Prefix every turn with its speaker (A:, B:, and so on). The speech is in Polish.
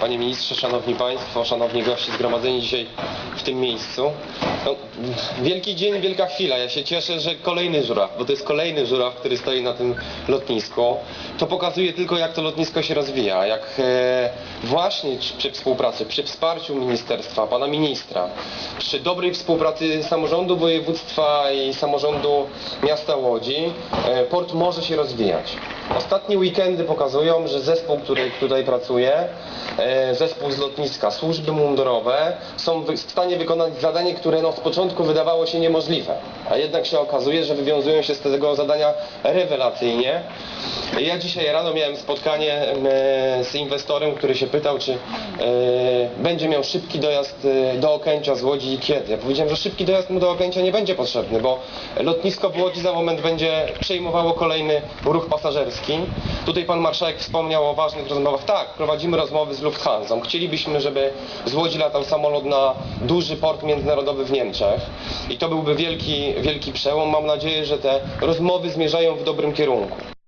A: Panie Ministrze, Szanowni Państwo, Szanowni goście zgromadzeni dzisiaj w tym miejscu. No, wielki dzień, wielka chwila. Ja się cieszę, że kolejny żuraw, bo to jest kolejny żuraw, który stoi na tym lotnisku. To pokazuje tylko, jak to lotnisko się rozwija, jak e, właśnie przy- współpracy, przy wsparciu ministerstwa, pana ministra, przy dobrej współpracy samorządu województwa i samorządu miasta Łodzi, e, port może się rozwijać. Ostatnie weekendy pokazują, że zespół, który tutaj pracuje, e, zespół z lotniska, służby mundurowe są w stanie wykonać zadanie, które no, z początku wydawało się niemożliwe, a jednak się okazuje, że wywiązują się z tego zadania rewelacyjnie. Ja dzisiaj rano miałem spotkanie e, z inwestorem, który się pytał, czy e, będzie miał szybki dojazd e, do Okęcia z Łodzi i kiedy. Ja powiedziałem, że szybki dojazd mu do Okęcia nie będzie potrzebny, bo lotnisko w Łodzi za moment będzie przejmowało kolejny ruch pasażerski. Tutaj pan marszałek wspomniał o ważnych rozmowach. Tak, prowadzimy rozmowy z Lufthansą. Chcielibyśmy, żeby z Łodzi latał samolot na duży port międzynarodowy w Niemczech i to byłby wielki, wielki przełom. Mam nadzieję, że te rozmowy zmierzają w dobrym kierunku.